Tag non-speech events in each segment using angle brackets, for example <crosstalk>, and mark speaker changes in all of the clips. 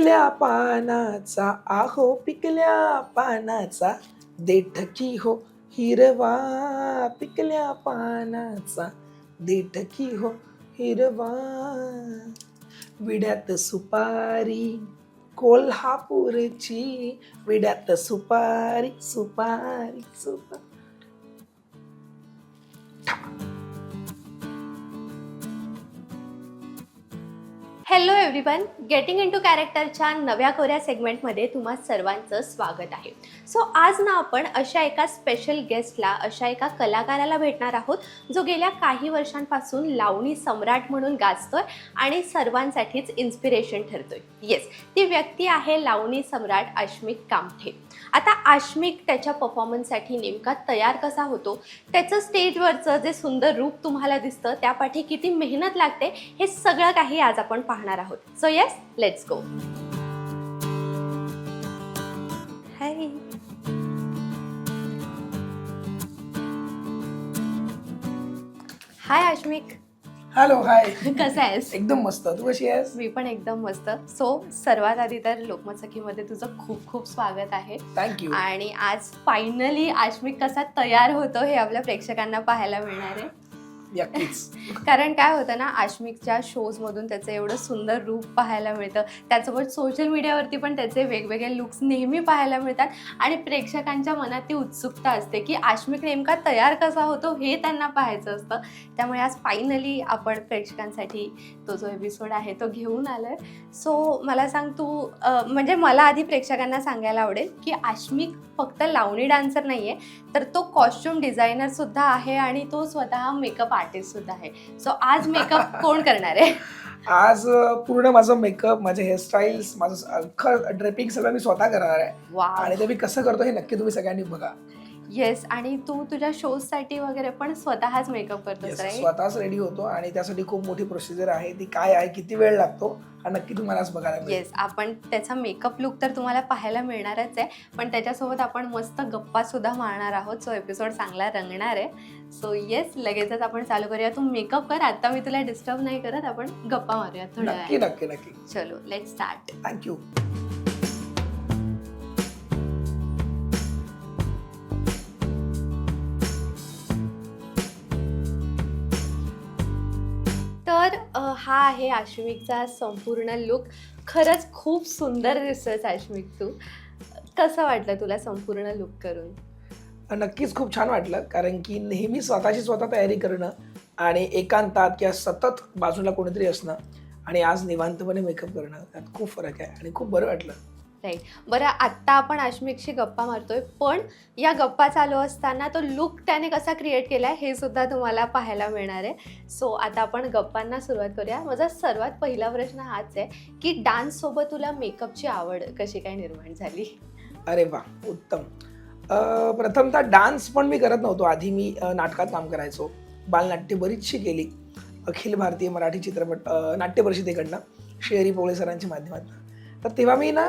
Speaker 1: पिकल्या पानाचा आहो पिकल्या पानाचा देठकी हो हिरवा पिकल्या पानाचा देठकी हो हिरवा. विड्यात सुपारी कोल्हापूरची विड्यात सुपारी सुपारी सुपारी
Speaker 2: hello everyone getting into कॅरेक्टरच्या नव्या कोऱ्या सेगमेंटमध्ये तुम्हा सर्वांचं स्वागत आहे. सो आज ना आपण अशा एका स्पेशल गेस्टला अशा एका कलाकाराला भेटणार आहोत जो गेल्या काही वर्षांपासून लावणी सम्राट म्हणून गाजतोय आणि सर्वांसाठीच इन्स्पिरेशन ठरतोय. येस ती व्यक्ती आहे लावणी सम्राट आश्मिक कामठे. आता आश्मिक त्याच्या परफॉर्मन्ससाठी नेमका तयार कसा होतो? त्याचं स्टेजवरचं जे सुंदर रूप तुम्हाला दिसतं त्यापाठी किती मेहनत लागते हे सगळं काही आज आपण पाहणार आहोत. So yes let's go hi Ashmik
Speaker 1: hello hi
Speaker 2: कसा आहेस?
Speaker 1: एकदम मस्त. तू कशी आहेस?
Speaker 2: मी पण एकदम मस्त. सो सर्वात आधी तर लोकमत सखीमध्ये तुझं खूप खूप स्वागत आहे.
Speaker 1: थँक्यू
Speaker 2: आणि आज फायनली आश्मिक कसा तयार होतो हे आपल्या प्रेक्षकांना पाहायला मिळणार आहे.
Speaker 1: नक्कीच.
Speaker 2: कारण काय होतं ना आश्मिकच्या शोजमधून त्याचं एवढं सुंदर रूप पाहायला मिळतं. त्यासोबत सोशल मीडियावरती पण त्याचे वेगवेगळे लुक्स नेहमी पाहायला मिळतात. आणि प्रेक्षकांच्या मनात ती उत्सुकता असते की आश्मिक नेमका तयार कसा होतो हे त्यांना पाहायचं असतं. त्यामुळे आज फायनली आपण प्रेक्षकांसाठी तो जो एपिसोड आहे तो घेऊन आलोय. सो मला सांग तू म्हणजे मला आधी प्रेक्षकांना सांगायला आवडेल की आश्मिक फक्त लावणी डान्सर नाहीये तर तो कॉस्ट्युम डिझायनर सुद्धा आहे आणि तो स्वतः मेकअप आर्टिस्ट सुद्धा आहे. सो आज मेकअप कोण करणार आहे? <laughs>
Speaker 1: आज पूर्ण माझं मेकअप माझे हेअरस्टाईल्स माझं अख्खं ड्रेपिंग सगळं मी स्वतः करणार आहे.
Speaker 2: वा
Speaker 1: आणि ते मी कसं करतो हे नक्की तुम्ही सगळ्यांनी बघा.
Speaker 2: येस आणि तू तुझ्या शोजसाठी वगैरे पण स्वतःच मेकअप करतोस
Speaker 1: Yes, स्वतःच रेडी होतो आणि त्यासाठी खूप मोठी प्रोसिजर आहे. ती काय आहे किती वेळ लागतो हा नक्की तुम्हाला आज बघायला मिळेल.
Speaker 2: येस आपण त्याचा मेकअप लुक तर तुम्हाला पाहायला मिळणारच आहे. पण त्याच्यासोबत आपण मस्त गप्पा सुद्धा मारणार आहोत. सो एपिसोड चांगला रंगणार आहे. सो येस लगेचच आपण चालू करूया. तू मेकअप कर. आता मी तुला डिस्टर्ब नाही करत. आपण गप्पा मारूया. थोड्या
Speaker 1: नक्की
Speaker 2: वेळाने.
Speaker 1: नक्की नक्की.
Speaker 2: चलो लेट स्टार्ट
Speaker 1: थँक्यू
Speaker 2: तर अ, हा आहे आश्विकचा संपूर्ण लुक खरंच खूप सुंदर दिसतोय आश्विक तू. कसं वाटलं तुला संपूर्ण लुक करून?
Speaker 1: नक्कीच खूप छान वाटलं कारण की नेहमी स्वतःची स्वतः तयारी करणं आणि एकांतात किंवा सतत बाजूला कोणीतरी असणं आणि आज निवांतपणे मेकअप करणं त्यात खूप फरक आहे आणि खूप बरं वाटलं.
Speaker 2: राईट बरं आत्ता आपण आश्मिकशी गप्पा मारतोय पण या गप्पा चालू असताना तो लुक त्याने कसा क्रिएट केलाय हे सुद्धा तुम्हाला पाहायला मिळणार आहे. सो आता आपण गप्पांना सुरुवात करूया. माझा सर्वात पहिला प्रश्न हाच आहे की डान्स सोबत तुला मेकअपची आवड कशी काय निर्माण झाली?
Speaker 1: अरे वा उत्तम. प्रथमतः डान्स पण मी करत नव्हतो. आधी मी नाटकात काम करायचो. बालनाट्य बरीचशी केली. अखिल भारतीय मराठी चित्रपट नाट्य परिषदेकडनं शेरी पोळे सरांच्या माध्यमातून. तर तेव्हा मी ना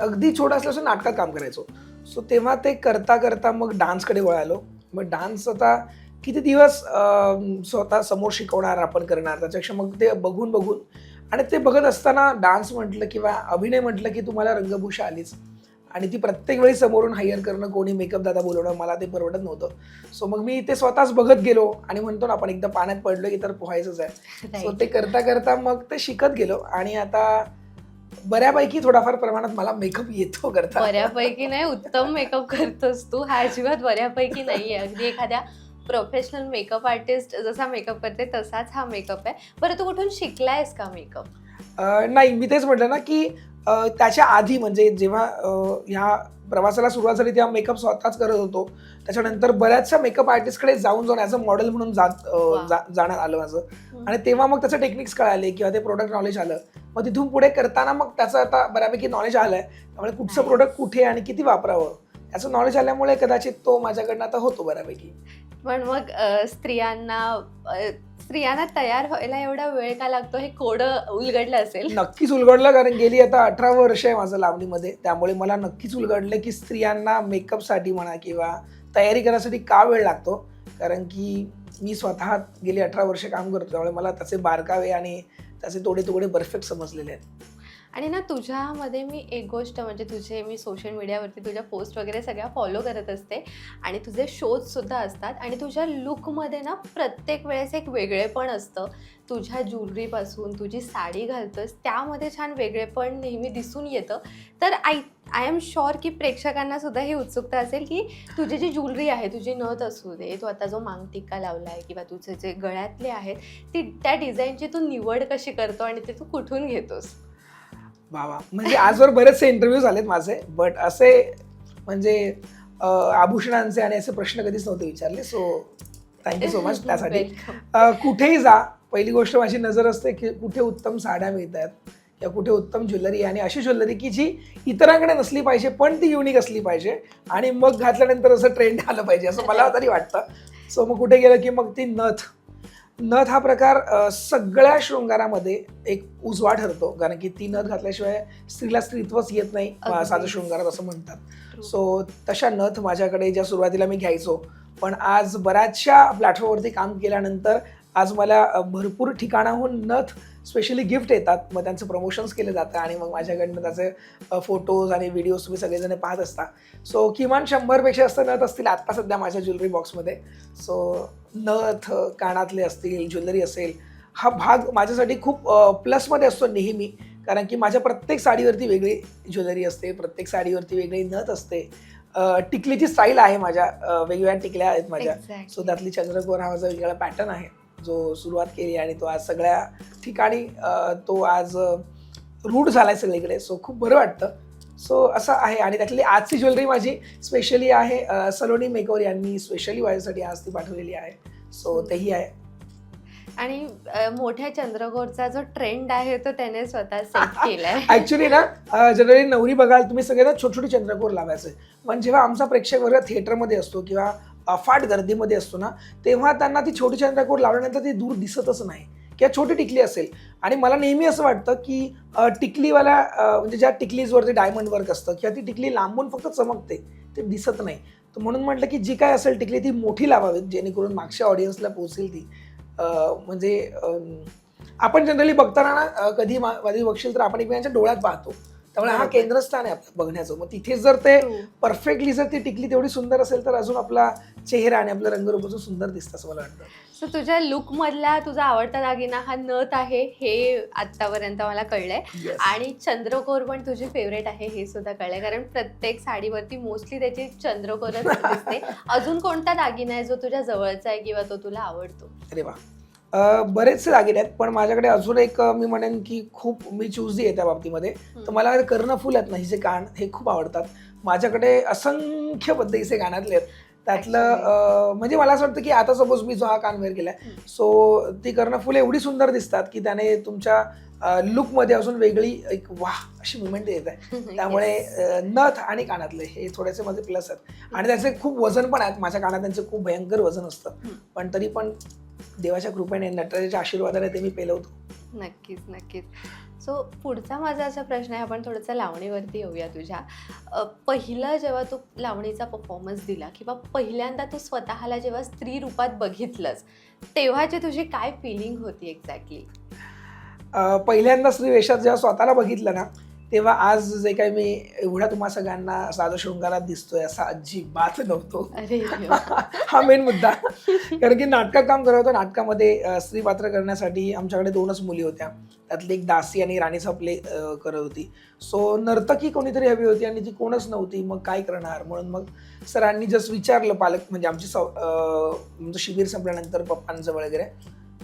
Speaker 1: अगदी छोटा असल्यापासून नाटकात काम करायचो. सो तेव्हा ते करता करता मग डान्सकडे वळालो. मग डान्स आता किती दिवस स्वतः समोर शिकवणार आपण करणार त्याच्यापेक्षा मग ते बघून बघून. आणि ते बघत असताना डान्स म्हटलं किंवा अभिनय म्हटलं की तुम्हाला रंगभूषा आलीच. आणि ती प्रत्येक वेळी समोरून हायर करणं कोणी मेकअप दादा बोलवणं मला ते परवडत नव्हतं. सो मग मी ते स्वतःच बघत गेलो आणि म्हणतो ना आपण एकदा पाण्यात पडलो की तर पोहायचंच आहे. सो ते करता करता मग ते शिकत गेलो आणि आता बऱ्यापैकी थोडाफार प्रमाणात मला मेकअप येतो करता.
Speaker 2: बऱ्यापैकी नाही उत्तम मेकअप करतोस तू. हा अजिबात बऱ्यापैकी नाहीये अगदी एखाद्या प्रोफेशनल मेकअप आर्टिस्ट जसा मेकअप करते तसाच हा मेकअप आहे. बरं तू कुठून शिकलायस का मेकअप
Speaker 1: नाही मी तेच म्हटलं ना की त्याच्या आधी म्हणजे जेव्हा ह्या प्रवासाला सुरुवात झाली तेव्हा मेकअप स्वतःच करत होतो. त्याच्यानंतर बऱ्याचशा मेकअप आर्टिस्टकडे जाऊन जाऊन ॲज अ मॉडेल म्हणून जात जाण्यात आलं माझं. आणि तेव्हा मग त्याचं टेक्निक्स कळाले किंवा ते प्रोडक्ट नॉलेज आलं. मग तिथून पुढे करताना मग त्याचं आता बऱ्यापैकी नॉलेज आलंय. त्यामुळे कुठचं. प्रोडक्ट कुठे आणि किती वापरावं? याचं नॉलेज आल्यामुळे कदाचित तो माझ्याकडनं आता होतो बऱ्यापैकी.
Speaker 2: पण मग स्त्रियांना स्त्रियांना तयार व्हायला एवढा वेळ का लागतो हे कोड उलगडलं असेल?
Speaker 1: नक्कीच उलगडलं कारण गेली आता अठरा वर्ष आहे माझं लावणीमध्ये. त्यामुळे मला नक्कीच उलगडलं की स्त्रियांना मेकअपसाठी म्हणा किंवा तयारी करण्यासाठी का वेळ लागतो? कारण की मी स्वतः गेली अठरा वर्ष काम करतो त्यामुळे मला त्याचे बारकावे आणि त्याचे तोडे तोडे परफेक्ट समजलेले आहेत.
Speaker 2: आणि ना तुझ्यामध्ये मी एक गोष्ट म्हणजे तुझे मी सोशल मीडियावरती तुझ्या पोस्ट वगैरे सगळ्या फॉलो करत असते. आणि तुझे शोज सुद्धा असतात. आणि तुझ्या लुकमध्ये ना प्रत्येक वेळेस एक वेगळेपण असतं. तुझ्या ज्वेलरीपासून तुझी साडी घालतोस त्यामध्ये छान वेगळेपण नेहमी दिसून येतं. तर आय आय एम शुअर की प्रेक्षकांना सुद्धा ही उत्सुकता असेल की तुझी जी ज्वेलरी आहे तुझी नथ असू दे तू आता जो मांगटिक्का लावला आहे किंवा तुझे जे गळ्यातले आहेत ती त्या डिझाईनची तू निवड कशी करतो आणि ते तू कुठून घेतोस?
Speaker 1: बाबा. म्हणजे आजवर बरेचसे इंटरव्ह्यू झालेत माझे बट असे म्हणजे आभूषणांचे आणि असे प्रश्न कधीच नव्हते विचारले सो थँक्यू सो मच त्यासाठी. कुठेही जा. पहिली गोष्ट माझी नजर असते की कुठे उत्तम साड्या मिळतात किंवा कुठे उत्तम ज्वेलरी आणि अशी ज्वेलरी की जी इतरांकडे नसली पाहिजे पण ती युनिक असली पाहिजे. आणि मग घातल्यानंतर असं ट्रेंड आलं पाहिजे असं मला तरी वाटतं. सो मग कुठे गेलं की मग ती नथ नथ हा प्रकार सगळ्या शृंगारामध्ये एक उजवा ठरतो. कारण की ती नथ घातल्याशिवाय स्त्रीला स्त्रीत्वच येत नाही. साधं शृंगारात असं म्हणतात. सो तशा नथ माझ्याकडे ज्या सुरुवातीला मी घ्यायचो पण आज बऱ्याचशा प्लॅटफॉर्मवरती काम केल्यानंतर आज मला भरपूर ठिकाणाहून नथ स्पेशली गिफ्ट येतात मग त्यांचं प्रमोशन्स केलं जातं आणि मग माझ्याकडनं त्याचे फोटोज आणि व्हिडिओज तुम्ही सगळेजण पाहत असता. सो किमान शंभरपेक्षा जास्त नथ असतील आत्ता सध्या माझ्या ज्वेलरी बॉक्समध्ये सो नथ कानातले असतील ज्वेलरी असेल हा भाग माझ्यासाठी खूप प्लसमध्ये असतो नेहमी. कारण की माझ्या प्रत्येक साडीवरती वेगळी ज्वेलरी असते प्रत्येक साडीवरती वेगळी नथ असते. टिकलीची स्टाईल आहे माझ्या वेगवेगळ्या टिकल्या आहेत माझ्या. सो त्यातली चंद्रकोर हा माझा वेगळा पॅटर्न आहे. जो सुरुवात केली आणि तो आज सगळ्या ठिकाणी तो आज रूढ झालाय सगळीकडे. सो खूप बरं वाटतं. सो असं आहे. आणि त्यातली आजची ज्वेलरी माझी स्पेशली आहे सलोनी मेकओर यांनी स्पेशली माझ्यासाठी आज ती पाठवलेली आहे. सो तेही आहे.
Speaker 2: आणि मोठ्या चंद्रकोरचा जो ट्रेंड आहे तो त्याने स्वतः सेट <laughs> केलाय.
Speaker 1: ऍक्च्युली ना जनरली नवरी बघाल तुम्ही सगळे ना छोटी छोटी चंद्रकोर लावायचे. पण जेव्हा आमचा प्रेक्षक वर्ग थिएटरमध्ये असतो किंवा अफाट गर्दीमध्ये असतो ना तेव्हा त्यांना ती छोटी चंद्रकोर लावल्यानंतर ती दूर दिसतच नाही किंवा छोटी टिकली असेल. आणि मला नेहमी असं वाटतं की टिकलीवाला म्हणजे ज्या टिकलीजवरती डायमंड वर्क असतं किंवा ती टिकली लांबून फक्त चमकते ते दिसत नाही. तर म्हणून म्हटलं की जी काय असेल टिकली ती मोठी लावावीत जेणेकरून मागच्या ऑडियन्सला पोहोचेल ती. म्हणजे आपण जनरली बघताना ना कधी मा- कधी बघशील तर आपण एकमेकांच्या डोळ्यात पाहतो. त्यामुळे हा. केंद्रस्थान आहे आपलं बघण्याचं. मग तिथे जर ते परफेक्टली जर ती टिकली तेवढी सुंदर असेल तर अजून आपला चेहरा आणि आपलं रंगरूप अजून सुंदर दिसतं असं मला वाटतं.
Speaker 2: सो तुझ्या लुक मधला तुझा आवडता दागिना हा नथ आहे हे आतापर्यंत मला कळलंय.
Speaker 1: Yes.
Speaker 2: आणि चंद्रकोर पण तुझी फेवरेट आहे हे सुद्धा कळलंय. कारण प्रत्येक साडीवरती मोस्टली त्याची चंद्रकोरच दिसते. <laughs> अजून कोणता दागिना आहे जो तुझ्या जवळचा आहे किंवा तो तुला आवडतो?
Speaker 1: अरे वा. बरेचसे दागिने आहेत पण माझ्याकडे अजून एक मी म्हणेन की खूप मी चूजी आहे त्या बाबतीमध्ये. तर मला कर्णफूल आहेत ना हिचे कान हे खूप आवडतात. माझ्याकडे असंख्य पद्धतीचे कानातले आहेत. त्यातलं म्हणजे मला असं वाटतं की आता सपोज मी जो हा कान वेअर केलाय
Speaker 2: हम्म.
Speaker 1: सो ती कर्णफुलं एवढी सुंदर दिसतात की त्याने तुमच्या लुकमध्ये अजून वेगळी एक वाह अशी मुवमेंट येत आहे. <laughs> त्यामुळे नथ आणि कानातले हे थोडेसे माझे प्लस आहेत. आणि त्याचे खूप वजन पण आहेत. माझ्या कानात त्यांचे खूप भयंकर वजन असतं. पण तरी पण देवाच्या कृपेने नटराजाच्या आशीर्वादाने ते मी पेलवतो.
Speaker 2: नक्कीच नक्कीच. सो पुढचा माझा असा प्रश्न आहे आपण थोडंसं लावणीवरती येऊया तुझ्या. पहिलं जेव्हा तू लावणीचा परफॉर्मन्स दिला किंवा पहिल्यांदा तू स्वतःला जेव्हा स्त्री रूपात बघितलंस तेव्हाची तुझी काय फिलिंग होती एक्झॅक्टली
Speaker 1: पहिल्यांदा स्त्री वेशात जेव्हा स्वतःला बघितलं ना तेव्हा आज जे काही मी एवढ्या तुम्हा सगळ्यांना साधं शृंगारात दिसतोय असा अजिबात नव्हतो. <laughs> हा मेन मुद्दा. कारण की नाटकात काम करत होतो नाटकामध्ये स्त्री पात्र करण्यासाठी आमच्याकडे दोनच मुली होत्या. त्यातली एक दासी आणि राणीचा प्ले करत होती. सो नर्तकी कोणीतरी हवी होती आणि ती कोणच नव्हती मग काय करणार? म्हणून मग सरांनी जस्ट विचारलं पालक म्हणजे आमची सौ म्हणजे शिबिर संपल्यानंतर पप्पांजवळ वगैरे.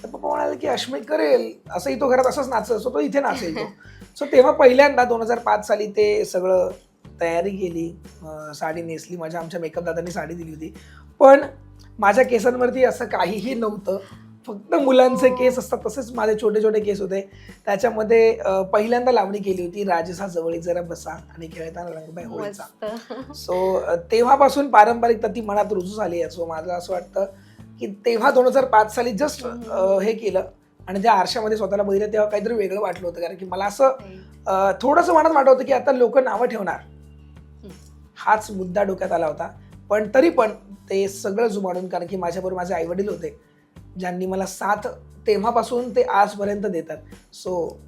Speaker 1: तर पप्पा म्हणाले की अश्मित करेल. असंही तो घरात असंच नाचत असतो तो इथे नाचेल तो. सो तेव्हा पहिल्यांदा दोन हजार पाच साली ते सगळं तयारी केली साडी नेसली. माझ्या आमच्या मेकअप दादांनी साडी दिली होती. पण माझ्या केसांवरती असं काहीही नव्हतं. फक्त मुलांचे केस असतात तसेच माझे छोटे छोटे केस होते. त्याच्यामध्ये पहिल्यांदा लावणी केली होती राजसा जवळी जरा बसा आणि खेळताना रंगबाई होळीचा. <laughs> सो तेव्हापासून पारंपरिकता ती मनात रुजू झाली आहे. सो माझं असं वाटतं की तेव्हा दोन हजार पाच साली जस्ट हे केलं आणि त्या आरशामध्ये स्वतःला बघितलं तेव्हा काहीतरी वेगळं वाटलं होतं. कारण की मला असं थोडंसं मनात वाटत होतं की आता लोक नावं ठेवणार. हाच मुद्दा डोक्यात आला होता. पण तरी पण ते सगळं जुमाडून कारण की माझ्याबरोबर माझे आईवडील होते. ज्यांनी मला साथ तेव्हापासून ते आजपर्यंत देतात. सो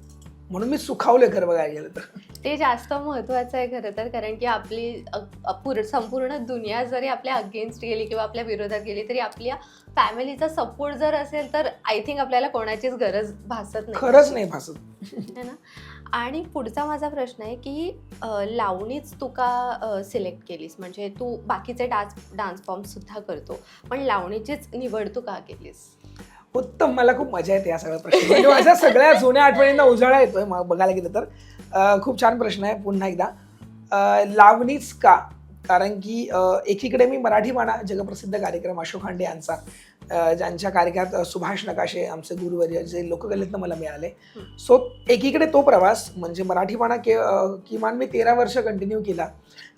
Speaker 1: म्हणून मी सुखावले खरं बघायला गेलं तर.
Speaker 2: ते जास्त महत्वाचं आहे खरं तर कारण की आपली अपूर संपूर्ण दुनिया जरी आपल्या अगेन्स्ट गेली किंवा आपल्या विरोधात गेली तरी आपल्या फॅमिलीचा सपोर्ट जर असेल तर आय थिंक आपल्याला कोणाचीच गरज भासत नाही.
Speaker 1: खरंच नाही भासत.
Speaker 2: है ना? आणि पुढचा माझा प्रश्न आहे की लावणीच तू का सिलेक्ट केलीस? म्हणजे तू बाकीचे डान्स डान्स फॉर्मसुद्धा करतो पण लावणीचीच निवड तू का केलीस?
Speaker 1: उत्तम मला खूप मजा येते या सगळ्या प्रश्न म्हणजे माझ्या सगळ्या जुन्या आठवणींना उजाळा येतोय मग बघायला गेलं तर. खूप छान प्रश्न आहे पुन्हा एकदा. लावणीच का? कारण की एकीकडे मी मराठी माणा जगप्रसिद्ध कार्यक्रम अशोक खांडे यांचा ज्यांच्या कार्यक्रमात सुभाष नकाशे आमचे गुरुवर्य जे लोककलेतनं मला मिळाले. सो एकीकडे तो प्रवास म्हणजे मराठी माणा के किमान मी तेरा वर्ष कंटिन्यू केला.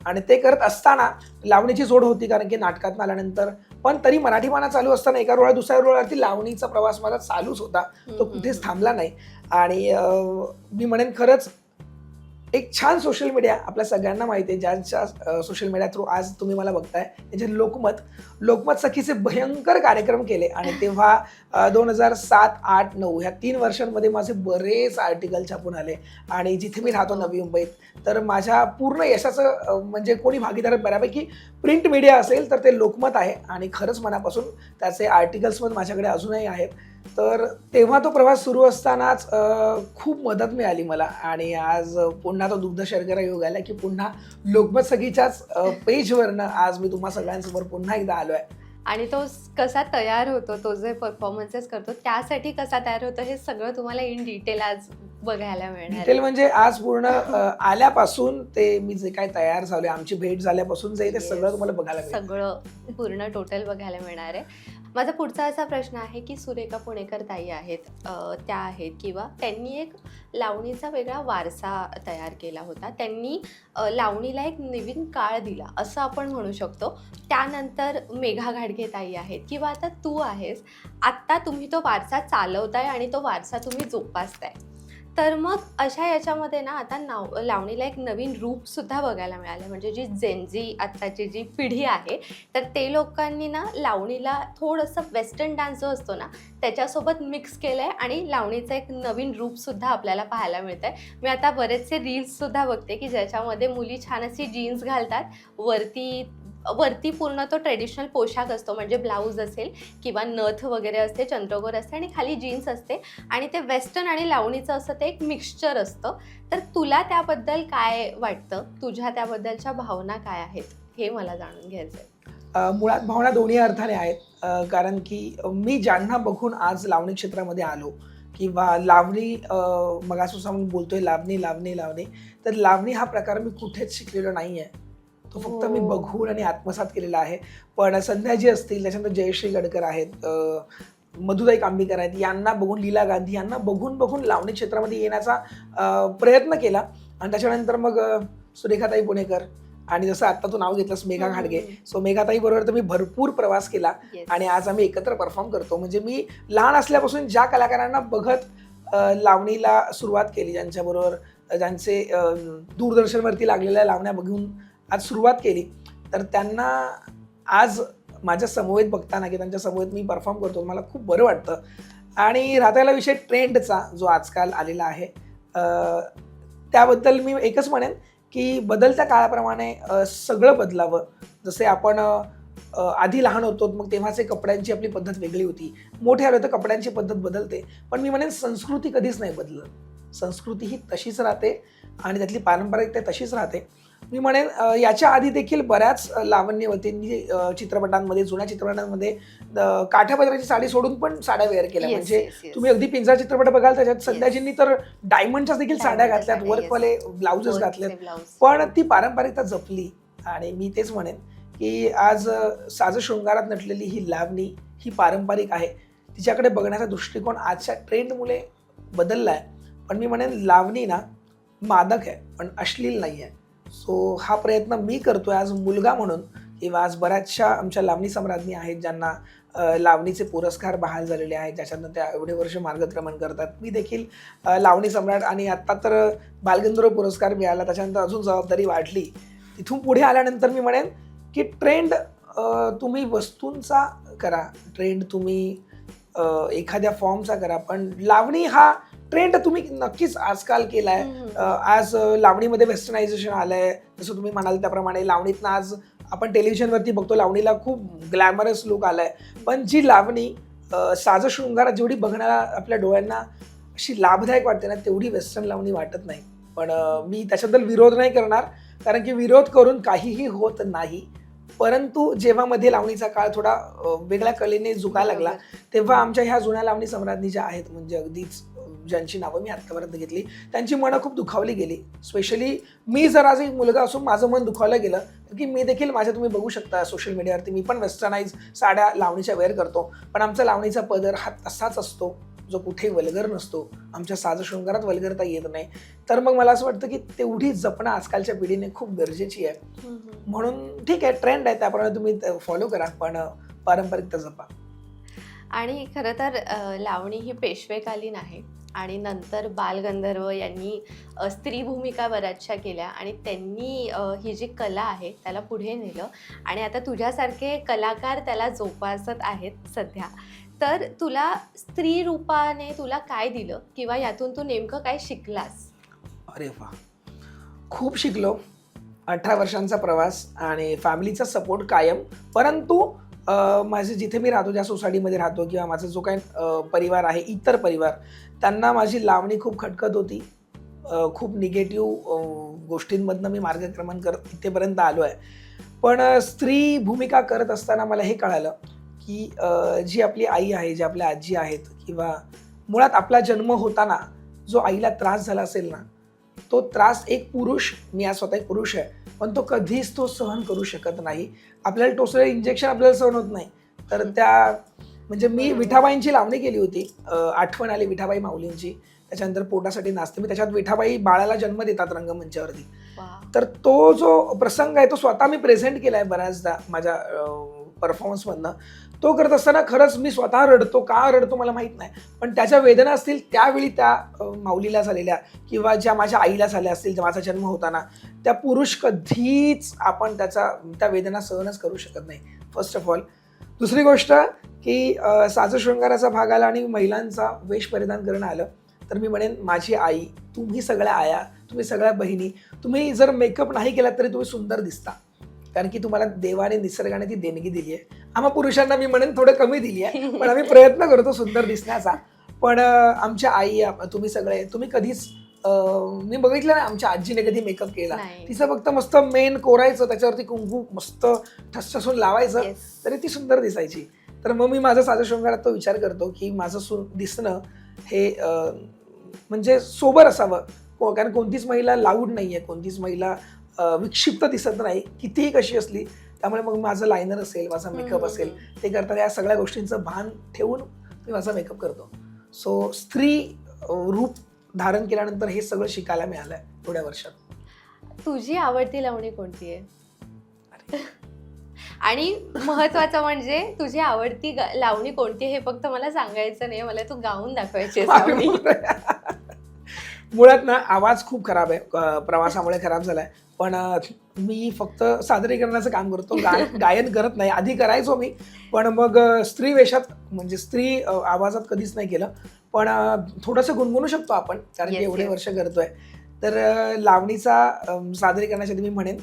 Speaker 1: आणि ते करत असताना लावणीची जोड होती कारण की नाटकात आल्यानंतर. पण तरी मराठी माना चालू असताना एका रोळा दुसऱ्या रोळावरती लावणीचा प्रवास माझा चालूच होता. तो कुठेच थांबला नाही. आणि मी म्हणेन खरंच एक छान सोशल मीडिया आपल्या सगळ्यांना माहिती आहे. ज्यांच्या सोशल मीडिया थ्रू आज तुम्ही मला बघताय त्याचे लोकमत लोकमत सखीचे भयंकर कार्यक्रम केले. आणि तेव्हा दोन हजार सात आठ नऊ ह्या तीन वर्षांमध्ये माझे बरेच आर्टिकल छापून आले. आणि जिथे मी राहतो नवी मुंबईत तर माझ्या पूर्ण यशाचं म्हणजे कोणी भागीदार बऱ्यापैकी प्रिंट मीडिया असेल तर ते लोकमत आहे. आणि खरंच मनापासून त्याचे आर्टिकल्स पण माझ्याकडे अजूनही आहेत. तर तेव्हा तो प्रवास सुरू असतानाच खूप मदत मिळाली मला आणि आज पुन्हा तो दुग्ध शर्करा योग आला की पुन्हा लोकमत सगळीच्याच पेजवरनं आज मी तुम्हा सगळ्यांसमोर पुन्हा एकदा आलो आहे
Speaker 2: आणि तो कसा तयार होतो तो जे परफॉर्मन्सेस करतो त्यासाठी कसा तयार होतो हे सगळं तुम्हाला इन डिटेल आज बघायला मिळणार
Speaker 1: डिटेल. म्हणजे आज पूर्ण आल्यापासून ते मी जे काय तयार झाले आमची भेट झाल्यापासून जे ते. सगळं तुम्हाला बघायला
Speaker 2: सगळं पूर्ण टोटल बघायला मिळणार आहे माझा पुढचा असा प्रश्न आहे की सुरेखा पुणेकर ताई आहेत त्या आहेत किंवा त्यांनी एक लावणीचा वेगळा वारसा तयार केला होता. त्यांनी लावणीला एक नवीन काळ दिला असं आपण म्हणू शकतो. त्यानंतर मेघा घाडगे ताई आहेत किंवा आता तू आहेस. आत्ता तुम्ही तो वारसा चालवताय आणि तो वारसा तुम्ही जोपासताय. तर मग अशा याच्यामध्ये ना आता नाव लावणीला एक नवीन रूपसुद्धा बघायला मिळालं. म्हणजे जी जेनजी आत्ताची जी पिढी आहे तर ते लोकांनी ना लावणीला थोडंसं वेस्टर्न डान्स जो असतो ना त्याच्यासोबत मिक्स केलं आहे आणि लावणीचं एक नवीन रूपसुद्धा आपल्याला पाहायला मिळतं आहे मी आता बरेचसे रील्ससुद्धा बघते की ज्याच्यामध्ये मुली छान अशी जीन्स घालतात वरती वरती पूर्ण तो ट्रेडिशनल पोशाख असतो म्हणजे ब्लाऊज असेल किंवा नथ वगैरे असते चंद्रकोर असते आणि खाली जीन्स असते आणि ते वेस्टर्न आणि लावणीचं असं ते एक मिक्सचर असतं. तर तुला त्याबद्दल काय वाटतं? तुझ्या त्याबद्दलच्या भावना काय आहेत? हे मला जाणून घ्यायचं आहे
Speaker 1: मुळात भावना दोन्ही अर्थाने आहेत. कारण की मी ज्यांना बघून आज लावणी क्षेत्रामध्ये आलो किंवा लावणी मग आपण बोलतोय लावणी लावणी लावणी तर लावणी हा प्रकार मी कुठेच शिकलेलो नाही आहे तो फक्त मी
Speaker 2: हो.
Speaker 1: बघून आणि आत्मसात केलेला आहे. पण संध्याजी असतील त्याच्यानंतर जयश्री गडकर आहेत मधुदाई कांबीकर आहेत यांना बघून लीला गांधी यांना बघून बघून लावणी क्षेत्रामध्ये येण्याचा प्रयत्न केला. आणि त्याच्यानंतर मग सुरेखाताई पुणेकर आणि जसं आता तू नाव घेतलंस मेघा घाडगे सो मेघाताई बरोबर तर मी भरपूर प्रवास केला. आणि आज आम्ही एकत्र परफॉर्म करतो. म्हणजे मी लहान असल्यापासून ज्या कलाकारांना बघत लावणीला सुरुवात केली ज्यांच्याबरोबर ज्यांचे दूरदर्शनवरती लागलेल्या लावण्या बघून आज सुरुवात केली तर त्यांना आज माझ्या समवेत बघताना की त्यांच्या समवेत मी परफॉर्म करतो मला खूप बरं वाटतं. आणि राहता विषय ट्रेंडचा जो आजकाल आलेला आहे त्याबद्दल मी एकच म्हणेन की बदलत्या काळाप्रमाणे सगळं बदलावं. जसे आपण आधी लहान होतो मग तेव्हाचे कपड्यांची आपली पद्धत वेगळी होती. मोठे आलो तर कपड्यांची पद्धत बदलते. पण मी म्हणेन संस्कृती कधीच नाही बदलत. संस्कृती ही तशीच राहते आणि त्यातली पारंपरिकता तशीच राहते. मी म्हणेन याच्या आधी देखील बऱ्याच लावण्यवतींनी चित्रपटांमध्ये जुन्या चित्रपटांमध्ये काठापदराची साडी सोडून पण साड्या वेअर केल्या. म्हणजे. तुम्ही अगदी पिंजरा चित्रपट बघाल त्याच्यात संध्याजींनी तर डायमंडच्या देखील साड्या घातल्यात वर्कवाले ब्लाउजेस घातलेत.
Speaker 2: blouse.
Speaker 1: पण ती पारंपरिकता जपली. आणि मी तेच म्हणेन की आज साज शृंगारात नटलेली ही लावणी ही पारंपरिक आहे. तिच्याकडे बघण्याचा दृष्टिकोन आजच्या ट्रेंडमुळे बदलला आहे पण मी म्हणेन लावणी ना मादक आहे पण अश्लील नाही आहे सो हा प्रयत्न मी करतोय आज मुलगा म्हणून. किंवा आज बऱ्याचशा आमच्या लावणी सम्राज्ञी आहेत ज्यांना लावणीचे पुरस्कार बहाल झालेले आहेत ज्याच्यातनं त्या एवढे वर्ष मार्गक्रमण करतात. मी देखील लावणी सम्राट आणि आत्ता तर बालगंधर्व पुरस्कार मिळाला त्याच्यानंतर अजून जबाबदारी वाढली. तिथून पुढे आल्यानंतर मी म्हणेन की ट्रेंड तुम्ही वस्तूंचा करा ट्रेंड तुम्ही एखाद्या फॉर्मचा करा पण लावणी हा ट्रेंड तुम्ही नक्कीच आजकाल केलाय. आज लावणीमध्ये वेस्टर्नायझेशन आलंय. जसं तुम्ही म्हणाल त्याप्रमाणे लावणीतनं आज आपण टेलिव्हिजनवरती बघतो लावणीला खूप ग्लॅमरस लुक आलाय. पण जी लावणी साज शृंगारात जेवढी बघणारा आपल्या डोळ्यांना अशी लाभदायक वाटते ना तेवढी वेस्टर्न लावणी वाटत नाही. पण मी त्याच्याबद्दल विरोध नाही करणार. कारण की विरोध करून काहीही होत नाही. परंतु जेव्हा मध्ये लावणीचा काळ थोडा वेगळ्या कलेने झुकायला लागला तेव्हा आमच्या ह्या जुन्या लावणी सम्राज्ञी ज्या आहेत म्हणजे अगदीच ज्यांची नावं मी आत्तापर्यंत घेतली त्यांची मनं खूप दुखावली गेली. स्पेशली मी जर आज एक मुलगा असून माझं मन दुखावलं गेलं की मी देखील माझ्या तुम्ही बघू शकता सोशल मीडियावरती मी पण वेस्टर्नाइज साड्या लावणीच्या वेअर करतो. पण आमचा लावणीचा पदर हा तसाच असतो. जो कुठेही वल्गर नसतो. आमच्या साज शृंगारात वल्गरता येत नाही. तर मग मला असं वाटतं की तेवढी जपणं आजकालच्या पिढीने खूप गरजेची आहे. म्हणून ठीक आहे ट्रेंड आहे त्याप्रमाणे तुम्ही फॉलो करा पण पारंपरिकता जपा.
Speaker 2: आणि खरं तर लावणी ही पेशवेकालीन आहे. आणि नंतर बालगंधर्व यांनी स्त्री भूमिका बऱ्याचशा केल्या आणि त्यांनी ही जी कला आहे त्याला पुढे नेलं. आणि आता तुझ्यासारखे कलाकार त्याला जोपासत आहेत सध्या. तर तुला स्त्री रूपाने तुला काय दिलं? किंवा यातून तू नेमकं काय शिकलास?
Speaker 1: अरे वा. खूप शिकलो. अठरा वर्षांचा प्रवास आणि फॅमिलीचा सपोर्ट कायम. परंतु माझे जिथे मी राहतो ज्या सोसायटीमध्ये राहतो किंवा माझा जो काही परिवार आहे इतर परिवार त्यांना माझी लावणी खूप खटकत होती. खूप निगेटिव्ह गोष्टींमधनं मी मार्गक्रमण करत इथेपर्यंत आलो आहे. पण स्त्री भूमिका करत असताना मला हे कळालं की जी आपली आई आहे जी आपल्या आजी आहेत किंवा मुळात आपला जन्म होताना जो आईला त्रास झाला असेल ना तो त्रास एक पुरुष मी आज स्वतः एक पुरुष आहे पण तो कधीच तो सहन करू शकत नाही. आपल्याला टोचलेलं इंजेक्शन आपल्याला सहन होत नाही. तर त्या म्हणजे मी विठाबाईंची लावणी केली होती. आठवण आली विठाबाई माऊलींची. त्याच्यानंतर पोटासाठी नाचते. मी त्याच्यात विठाबाई बाळाला जन्म देतात रंगमंचावरती. तर तो जो प्रसंग आहे तो स्वतः मी प्रेझेंट केला आहे बऱ्याचदा माझ्या परफॉर्मन्समधनं तो करत असताना खरंच मी स्वतः रडतो. का रडतो मला माहीत नाही. पण त्याच्या वेदना असतील त्यावेळी त्या माऊलीला झालेल्या किंवा ज्या माझ्या आईला झाल्या असतील ज्या माझा जन्म होताना त्या पुरुष कधीच आपण त्याचा त्या वेदना सहनच करू शकत नाही. फर्स्ट ऑफ ऑल दुसरी गोष्ट की साजशृंगाराचा भाग आला आणि महिलांचा वेश परिधान करणं आलं तर मी म्हणेन माझी आई तुम्ही सगळ्या आया तुम्ही सगळ्या बहिणी तुम्ही जर मेकअप नाही केला तरी तुम्ही सुंदर दिसता. कारण की तुम्हाला देवाने निसर्गाने ती देणगी दिली आहे. आम्हा पुरुषांना मी म्हणेन थोडं कमी दिली आहे पण आम्ही प्रयत्न करतो सुंदर दिसण्याचा. पण आमच्या आई तुम्ही सगळे तुम्ही कधीच मी बघितलं ना आमच्या आजीने कधी मेकअप केला. तिचं फक्त मस्त मेन कोरायचं त्याच्यावरती कुंकू मस्त ठसठसून लावायचं. तरी ती सुंदर दिसायची. तर मग मी माझा साजा शृंगारात तो विचार करतो की माझं सु दिसणं हे म्हणजे सोबर असावं. कारण कोणतीच महिला लाऊड नाही आहे कोणतीच महिला विक्षिप्त दिसत नाही कितीही कशी असली त्यामुळे मग माझं लायनर असेल माझा मेकअप असेल. ते करताना या सगळ्या गोष्टींचं भान ठेवून मी माझा मेकअप करतो. सो स्त्री रूप धारण केल्यानंतर हे सगळं शिकायला मिळालं आहे थोड्या वर्षात.
Speaker 2: तुझी आवडती लावणी कोणती आहे? <laughs> आणि महत्वाचं म्हणजे तुझी आवडती लावणी कोणती आहे हे फक्त मला सांगायचं नाही मला तू गाऊन दाखवायची <laughs> लावणी.
Speaker 1: मुळात ना आवाज खूप खराब आहे. प्रवासामुळे खराब झालाय. पण अं, मी फक्त सादरीकरणाचं काम करतो. गा- <laughs> गायन करत नाही. आधी करायचो मी. पण मग स्त्री वेशात म्हणजे स्त्री आवाजात कधीच नाही केलं. पण थोडंसं गुणगुणू शकतो आपण. कारण की एवढे. वर्ष करतोय. तर लावणीचा सादरीकरणाच्या मी म्हणेन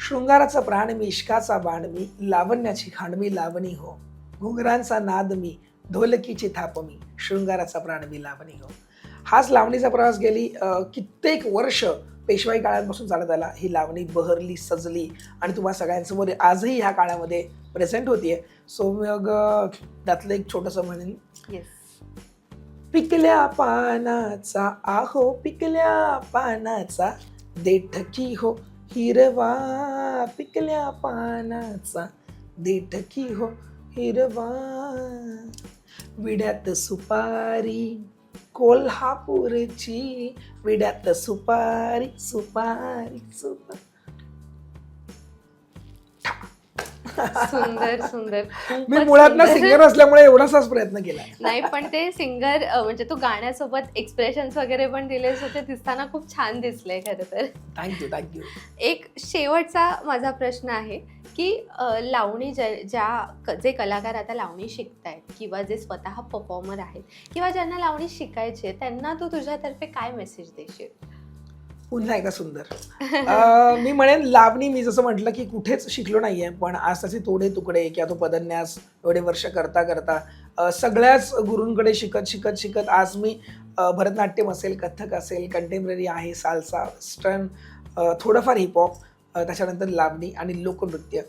Speaker 1: शृंगाराचा प्राण मी इश्काचा बाण मी लावण्याची खाण मी लावणी हो. घुंगरांचा नाद मी ढोलकीची थाप मी. शृंगाराचा प्राण मी लावणी हो. हाच लावणीचा प्रवास गेली कित्येक वर्ष पेशवाई काळापासून चालत आला. ही लावणी बहरली सजली आणि तुम्हा सगळ्यांसमोर आजही ह्या काळामध्ये प्रेझेंट होतीये. सो मग त्यातलं एक छोटंसं म्हणेन. पिकल्या पानाचा आहो पिकल्या पानाचा देठकी हो हिरवा पिकल्या पानाचा देठकी हो हिरवा. विड्यात सुपारी कोल्हापूरची विड्यात सुपारी सुपारी सुपारी.
Speaker 2: सुंदर सुंदर.
Speaker 1: मी मुळात ना. सिंगर असल्यामुळे एवढासाच प्रयत्न केला.
Speaker 2: नाही पण ते सिंगर म्हणजे तू गाण्यासोबत एक्सप्रेशन्स वगैरे पण दिलेस होते दिसताना खूप छान दिसलंय खरं तर.
Speaker 1: थँक्यू थँक्यू
Speaker 2: एक शेवटचा माझा प्रश्न आहे. की लावणी ज्या ज्या जे कलाकार आता लावणी शिकतायत किंवा जे स्वतः परफॉर्मर आहेत किंवा ज्यांना लावणी शिकायची आहे त्यांना तू तुझ्यातर्फे काय मेसेज देशील?
Speaker 1: पुन्हा एकदा सुंदर. मी म्हणेन लावणी मी जसं म्हटलं की कुठेच शिकलो नाहीये पण आज त्याचे तोडे तुकडे किंवा तो पदन्यास एवढे वर्ष करता करता सगळ्याच गुरूंकडे शिकत शिकत शिकत आज मी भरतनाट्यम असेल कथ्थक असेल कंटेम्पररी आहे सालसा वेस्टर्न थोडंफार हिपहॉप त्याच्यानंतर लावणी आणि लोकनृत्य.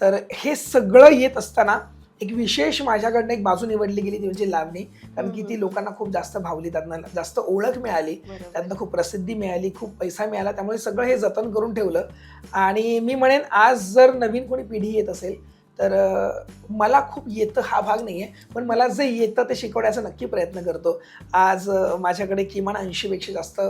Speaker 1: तर हे सगळं येत असताना एक विशेष माझ्याकडनं एक बाजू निवडली गेली ती म्हणजे लावणी. कारण की ती. लोकांना खूप जास्त भावली त्यातनं जास्त ओळख मिळाली त्यातनं खूप प्रसिद्धी मिळाली खूप पैसा मिळाला त्यामुळे सगळं हे जतन करून ठेवलं. आणि मी म्हणेन आज जर नवीन कोणी पिढी येत असेल तर मला खूप येतं हा भाग नाही आहे पण मला जे येतं ते शिकवण्याचा नक्की प्रयत्न करतो. आज माझ्याकडे किमान ऐंशीपेक्षा जास्त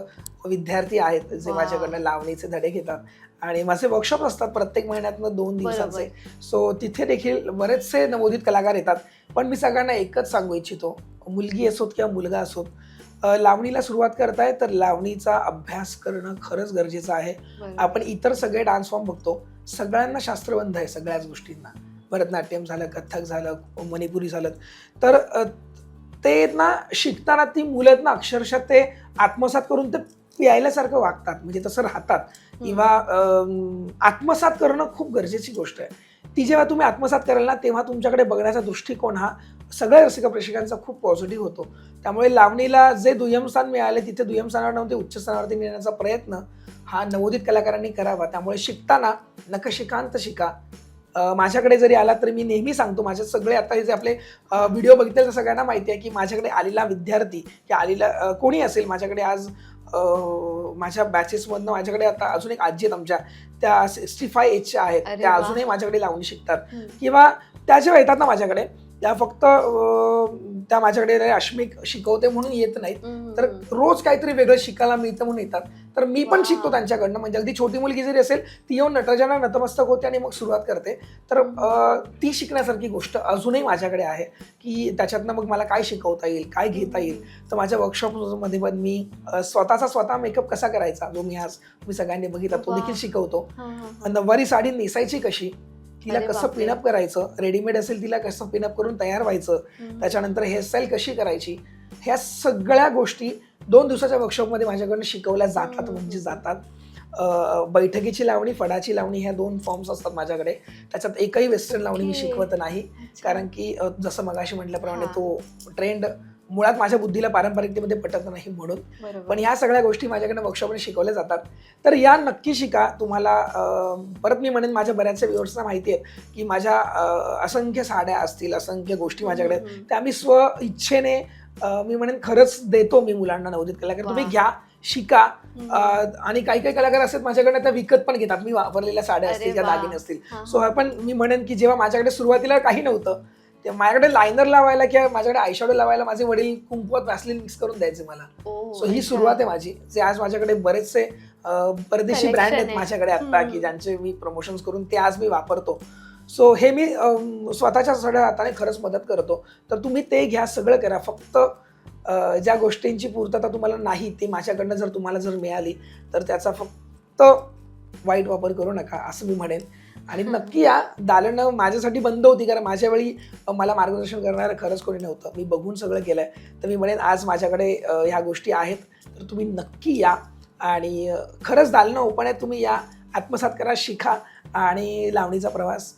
Speaker 1: विद्यार्थी आहेत जे. माझ्याकडनं लावणीचे धडे घेतात. आणि माझे वर्कशॉप असतात प्रत्येक महिन्यातनं दोन दिवसाचे. सो तिथे देखील बरेचसे नवोदित कलाकार येतात. पण मी सगळ्यांना एकच सांगू इच्छितो. मुलगी असोत किंवा मुलगा असोत लावणीला सुरुवात करताय तर लावणीचा अभ्यास करणं खरंच गरजेचं आहे. आपण इतर सगळे डान्स फॉर्म बघतो. सगळ्यांना शास्त्रबंध आहे सगळ्याच गोष्टींना. भरतनाट्यम झालं कथ्थक झालं मणिपुरी झालं. तर ते ना शिकताना ती मुलं ना अक्षरशः ते आत्मसात करून ते प्यायल्यासारखं वागतात. म्हणजे तसं राहतात. किंवा आत्मसात करणं खूप गरजेची गोष्ट आहे. ती जेव्हा तुम्ही आत्मसात कराल ना तेव्हा तुमच्याकडे बघण्याचा दृष्टिकोन हा सगळ्या रसिक प्रेक्षकांचा खूप पॉझिटिव्ह होतो. त्यामुळे लावणीला जे दुय्यम स्थान मिळाले तिथे दुय्यम स्थानावर नव्हते ते उच्च स्थानावरती नेण्याचा प्रयत्न हा नवोदित कलाकारांनी करावा. त्यामुळे शिकताना नकशिकांत शिका. माझ्याकडे जरी आला तरी मी नेहमी सांगतो माझ्या सगळे आता हे जे आपले व्हिडिओ बघितले तर सगळ्यांना माहिती आहे की माझ्याकडे आलेला विद्यार्थी की आलेला कोणी असेल माझ्याकडे आज माझ्या बॅचेसमधनं माझ्याकडे आता अजून एक आजी आहेत आमच्या त्या सिक्स्टी फाय एजच्या आहेत त्या. अजूनही माझ्याकडे लावणी शिकतात. किंवा त्या जेव्हा येतात ना माझ्याकडे त्या फक्त त्या माझ्याकडे अश्मिक शिकवते म्हणून येत नाहीत. तर रोज काहीतरी वेगळं शिकायला मिळतं म्हणून येतात. तर मी पण. शिकतो त्यांच्याकडनं. म्हणजे अगदी छोटी मुलगी जरी असेल ती येऊन नटराजांना नतमस्तक होते आणि मग सुरुवात करते. तर ती शिकण्यासारखी गोष्ट अजूनही माझ्याकडे आहे की त्याच्यातनं मग मला काय शिकवता येईल काय घेता येईल. तर माझ्या वर्कशॉपमध्ये पण मी स्वतःचा स्वतः मेकअप कसा करायचा जो मी आज तुम्ही सगळ्यांनी बघितला तो. देखील शिकवतो. नऊवारी साडी नेसायची कशी तिला कसं. पिनअप करायचं रेडीमेड असेल तिला कसं पिनअप करून तयार व्हायचं. त्याच्यानंतर हेअरस्टाईल कशी करायची ह्या सगळ्या गोष्टी दोन दिवसाच्या वर्कशॉपमध्ये माझ्याकडनं शिकवल्या जातात. म्हणजे जातात बैठकीची लावणी फडाची लावणी ह्या दोन फॉर्म्स असतात माझ्याकडे त्याच्यात एकही वेस्टर्न लावणी मी. शिकवत नाही. कारण की जसं मगाशी म्हटल्याप्रमाणे. तो ट्रेंड मुळात माझ्या बुद्धीला पारंपरिकतेमध्ये पटत नाही म्हणून. पण ह्या सगळ्या गोष्टी माझ्याकडनं वर्कशॉपमध्ये शिकवल्या जातात. तर या नक्की शिका. तुम्हाला परत मी म्हणेन माझ्या बऱ्याचशा व्ह्युअर्सना माहिती आहे की माझ्या असंख्य साड्या असतील असंख्य गोष्टी माझ्याकडे आहेत. त्या मी स्व इच्छेने मी म्हणेन खरंच देतो मी मुलांना नवोदित कलाकार. तुम्ही. घ्या शिका. आणि काही काही कलाकार असतात माझ्याकडे त्या विकत पण घेतात. मी वापरलेल्या साड्या असतील किंवा. दागिने असतील. सो पण मी म्हणेन की जेव्हा माझ्याकडे सुरुवातीला काही नव्हतं ते माझ्याकडे लायनर लावायला किंवा माझ्याकडे आयशॅडो लावायला माझे वडील कुंकवात वॅसलीन मिक्स करून द्यायचे मला सो ही. सुरुवात आहे माझी जे आज माझ्याकडे बरेचसे परदेशी ब्रँड आहेत
Speaker 2: आहे.
Speaker 1: माझ्याकडे आता. की ज्यांचे मी प्रमोशन्स करून ते आज मी वापरतो सो हे मी स्वतःच्या सगळ्या हाताने खरंच मदत करतो तर तुम्ही ते घ्या सगळं करा फक्त ज्या गोष्टींची पूर्तता तुम्हाला नाही ती माझ्याकडनं जर तुम्हाला जर मिळाली तर त्याचा फक्त वाईट वापर करू नका असं मी म्हणेन आणि नक्की या दालनं माझ्यासाठी बंद होती कारण माझ्या वेळी मला मार्गदर्शन करणारं खरंच कोणी नव्हतं. मी बघून सगळं केलं आहे तर मी म्हणेन आज माझ्याकडे ह्या गोष्टी आहेत. तर तुम्ही नक्की या. आणि खरंच दालनं ओपन आहे तुम्ही या. आत्मसात करा शिका आणि लावणीचा प्रवास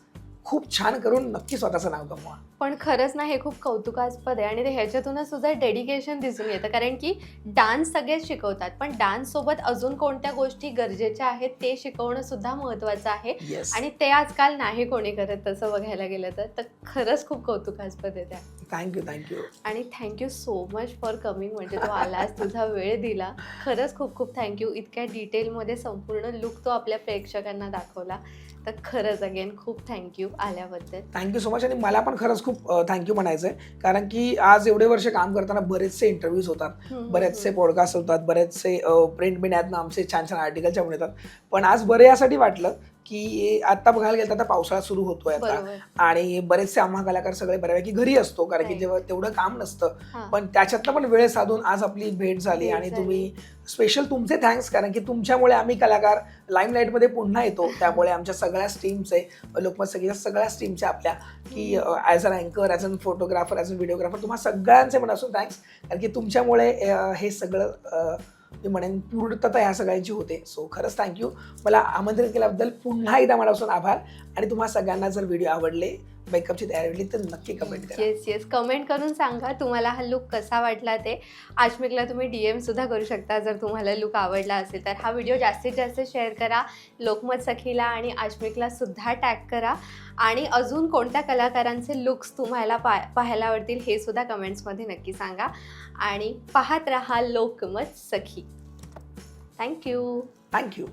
Speaker 1: खूप छान करून नक्की स्वतःचं नाव कमवा.
Speaker 2: पण खरंच ना हे खूप कौतुकास्पद आहे आणि ते ह्याच्यातूनच तुझं डेडिकेशन दिसून येतं. कारण की डान्स सगळेच शिकवतात पण डान्स सोबत अजून कोणत्या गोष्टी गरजेच्या आहेत ते शिकवणं सुद्धा महत्वाचं आहे. आणि ते आजकाल नाही कोणी करत तसं बघायला गेलं तर. तर खरंच खूप कौतुकास्पद आहे त्या.
Speaker 1: थँक्यू थँक्यू
Speaker 2: आणि thank you so much for coming म्हणजे तू आलास तुझा वेळ दिला. खरंच खूप खूप थँक्यू इतक्या डिटेलमध्ये संपूर्ण लुक तो आपल्या प्रेक्षकांना दाखवला. तर खरंच अगेन खूप थँक्यू आल्याबद्दल.
Speaker 1: थँक्यू सो मच आणि मला पण खरंच खूप थँक्यू म्हणायचं आहे कारण की आज एवढे वर्ष काम करताना बरेचसे इंटरव्ह्यूज होतात. बरेचसे. पॉडकास्ट होतात. बरेचसे प्रिंट मिळण्यातनं आमचे छान छान आर्टिकलच्या पण येतात. पण आज बरं यासाठी वाटलं की आता बघायला गेलं तर आता पावसाळा सुरू होतोय आता आणि बरेचसे आम्हा कलाकार सगळे बऱ्यापैकी घरी असतो कारण की
Speaker 2: Right.
Speaker 1: जेव्हा तेवढं काम नसतं
Speaker 2: हा.
Speaker 1: पण त्याच्यातनं पण वेळ साधून आज आपली भेट झाली आणि. तुम्ही स्पेशल तुमचे थँक्स कारण की तुमच्यामुळे आम्ही कलाकार लाईमलाईटमध्ये पुन्हा येतो <laughs> त्यामुळे आमच्या सगळ्या स्ट्रीमचे लोकमत सगळ्या सगळ्या स्ट्रीमच्या आपल्या की ॲज अन अँकर as an photographer as an videographer तुम्हाला सगळ्यांचे मनापासून थँक्स कारण की तुमच्यामुळे हे सगळं मी म्हणेन पूर्णतः ह्या सगळ्यांची होते. सो खरंच थँक्यू मला आमंत्रित केल्याबद्दल पुन्हा एकदा मनापासून आभार. आणि तुम्हा सगळ्यांना जर व्हिडिओ आवडले मेकअपची तयारी तर नक्की कमेंट करा.
Speaker 2: येस येस कमेंट करून सांगा तुम्हाला हा लुक कसा वाटला ते. आश्मिकला तुम्ही डी एम सुद्धा करू शकता जर तुम्हाला लुक आवडला असेल तर. हा व्हिडिओ जास्तीत जास्त शेअर करा लोकमत सखीला आणि आश्मिकला सुद्धा टॅग करा. आणि अजून कोणत्या कलाकारांचे लुक्स तुम्हाला पा पाहायला आवडतील हे सुद्धा कमेंट्समध्ये नक्की सांगा. आणि पाहत रहा लोकमत सखी. Thank you
Speaker 1: thank you